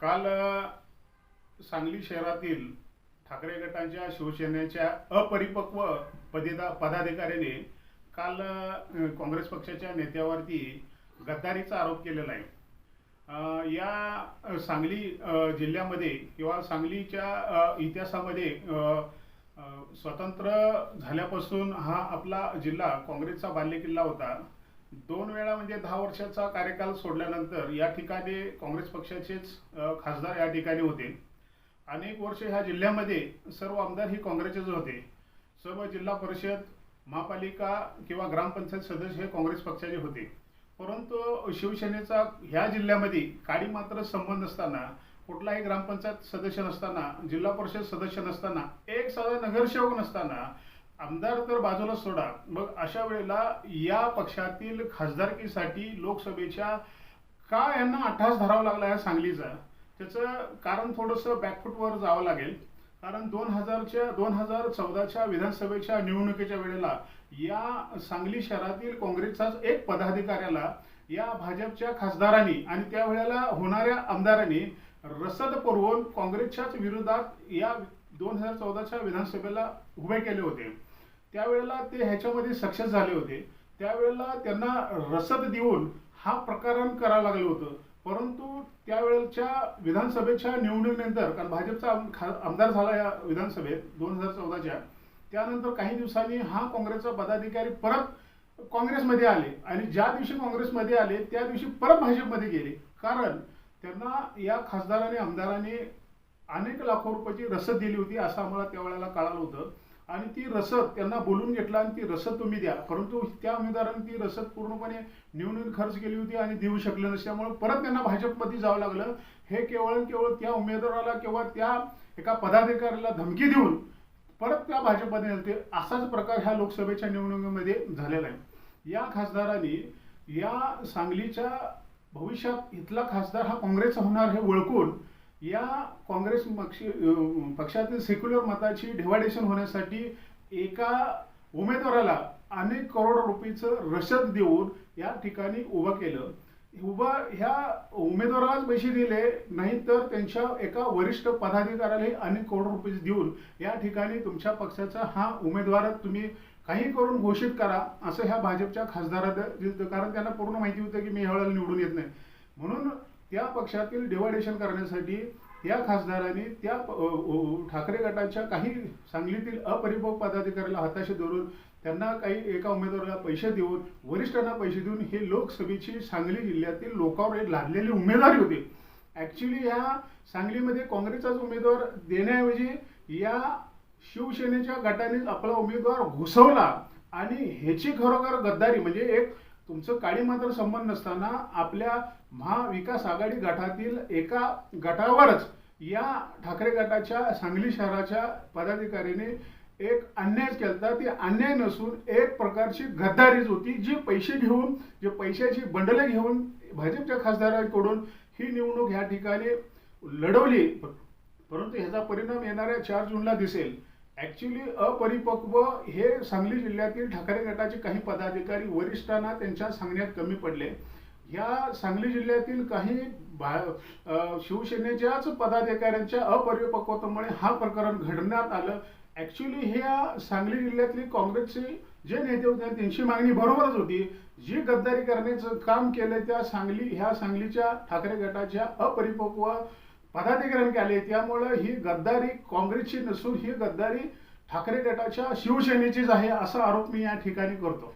काल सांगली शहरातील ठाकरे गटाच्या शिवसेनेच्या अपरिपक्व पदेदा पदाधिकाऱ्याने काल काँग्रेस पक्षाच्या नेत्यावरती गद्दारीचा आरोप केलेला आहे. या सांगली जिल्ह्यामध्ये किंवा सांगलीच्या इतिहासामध्ये स्वतंत्र झाल्यापासून हा आपला जिल्हा काँग्रेसचा बालेकिल्ला होता. दोन वेळा म्हणजे दहा वर्षाचा कार्यकाल सोडल्यानंतर या ठिकाणी काँग्रेस पक्षाचेच खासदार या ठिकाणी होते. अनेक वर्ष ह्या जिल्ह्यामध्ये सर्व आमदार ही काँग्रेसचेच होते. सर्व जिल्हा परिषद महापालिका किंवा ग्रामपंचायत सदस्य हे काँग्रेस पक्षाचे होते. परंतु शिवसेनेचा ह्या जिल्ह्यामध्ये काळी मात्र संबंध नसताना कुठलाही ग्रामपंचायत सदस्य नसताना जिल्हा परिषद सदस्य नसताना एक साधा नगरसेवक नसताना आमदार तर बाजूला सोडा. मग अशा वेळेला या पक्षातील खासदारकीसाठी लोकसभेच्या का यांना आठास धरावा लागला या सांगलीचा? त्याचं कारण थोडंसं बॅकफुटवर जावं लागेल. कारण दोन हजारच्या दोन हजार चौदाच्या विधानसभेच्या निवडणुकीच्या वेळेला या सांगली शहरातील काँग्रेसचाच एक पदाधिकाऱ्याला या भाजपच्या खासदारांनी आणि त्यावेळेला होणाऱ्या आमदारांनी रसद पुरवून काँग्रेसच्याच विरोधात या दोन हजार चौदाच्या विधानसभेला उभे केले होते. त्यावेळेला ते ह्याच्यामध्ये सक्सेस झाले होते. त्यावेळेला त्यांना रसद देऊन हा प्रकरण करावं लागलं होतं. परंतु त्यावेळेच्या विधानसभेच्या निवडणुकीनंतर कारण भाजपचा आम- खा- आमदार झाला या विधानसभेत दोन हजार चौदाच्या त्यानंतर काही दिवसांनी हा काँग्रेसचा पदाधिकारी परत काँग्रेसमध्ये आले. आणि ज्या दिवशी काँग्रेसमध्ये आले त्या दिवशी परत भाजपमध्ये गेले. कारण त्यांना या खासदारांनी आमदारांनी अनेक लाखो रुपयाची रसद दिली होती असं आम्हाला त्यावेळेला कळालं होतं. आणि ती रसद त्यांना बोलून घेतला आणि ती रसद तुम्ही द्या. परंतु त्या उमेदवारांनी ती रसद पूर्णपणे निवडणूक खर्च केली होती आणि देऊ शकले नसल्यामुळे परत त्यांना भाजपमध्ये जावं लागलं. हे केवळ केवळ त्या उमेदवाराला किंवा त्या एका पदाधिकाऱ्याला धमकी देऊन परत त्या भाजपमध्ये ते असाच प्रकार ह्या लोकसभेच्या निवडणुकीमध्ये झालेला आहे. या खासदारांनी या सांगलीच्या भविष्यात इथला खासदार हा काँग्रेसचा होणार हे ओळखून या काँग्रेस पक्ष पक्षातील सेक्युलर मताची डिव्हायडेशन होण्यासाठी एका उमेदवाराला अनेक करोड रुपयेचं रसद देऊन या ठिकाणी उभं केलं. उभं ह्या उमेदवारालाच पैसे दिले नाही तर त्यांच्या एका वरिष्ठ पदाधिकाऱ्याला अनेक करोड रुपये देऊन या ठिकाणी तुमच्या पक्षाचा हा उमेदवार तुम्ही काही करून घोषित करा असं ह्या भाजपच्या खासदारात कारण त्यांना पूर्ण माहिती होतं की मी ह्या वेळेला निवडून येत नाही. म्हणून त्या पक्षातील डिवायडेशन करण्यासाठी या खासदारांनी त्या ठाकरे गटाच्या काही सांगलीतील अपरिपक्व पदाधिकाऱ्याला हाताशी धरून त्यांना काही एका उमेदवाराला पैसे देऊन वरिष्ठांना पैसे देऊन हे लोकसभेची सांगली जिल्ह्यातील लोकांवर एक लादलेली उमेदवारी होती. ॲक्च्युली ह्या सांगलीमध्ये काँग्रेसचाच उमेदवार देण्याऐवजी या शिवसेनेच्या गटानेच आपला उमेदवार घुसवला आणि ह्याची खरोखर गद्दारी म्हणजे एक तुमचं काळी मात्र संबंध नसताना आपल्या महाविकास आघाडी गटातील एका गटावरच या ठाकरे गटाच्या सांगली शहराच्या पदाधिकाऱ्याने एक अन्याय केला ती अन्याय नसून एक प्रकारची गद्दारीच होती. जी पैसे घेऊन जे पैशाची बंडले घेऊन भाजपच्या खासदारांकडून ही निवडणूक ह्या ठिकाणी लढवली. परंतु ह्याचा परिणाम येणाऱ्या चार जूनला दिसेल. ऍक्च्युली अपरिपक्व हे सांगली जिल्ह्यातील ठाकरे गटाचे काही पदाधिकारी वरिष्ठांना त्यांच्या सांगण्यात कमी पडले. या सांगली जिल्ह्यातील काही भा- शिवसेनेच्याच पदाधिकाऱ्यांच्या अपरिपक्वतेमुळे हा प्रकरण घडण्यात आलं. ॲक्च्युली ह्या सांगली जिल्ह्यातली काँग्रेसचे जे नेते होते त्यांची मागणी बरोबरच होती. जी गद्दारी करण्याचं काम केलं त्या सांगली ह्या सांगलीच्या ठाकरे गटाच्या अपरिपक्व पदाधिकाऱ्यांनी केले. त्यामुळं ही गद्दारी काँग्रेसची नसून ही गद्दारी ठाकरे गटाच्या शिवसेनेचीच आहे असा आरोप मी या ठिकाणी करतो.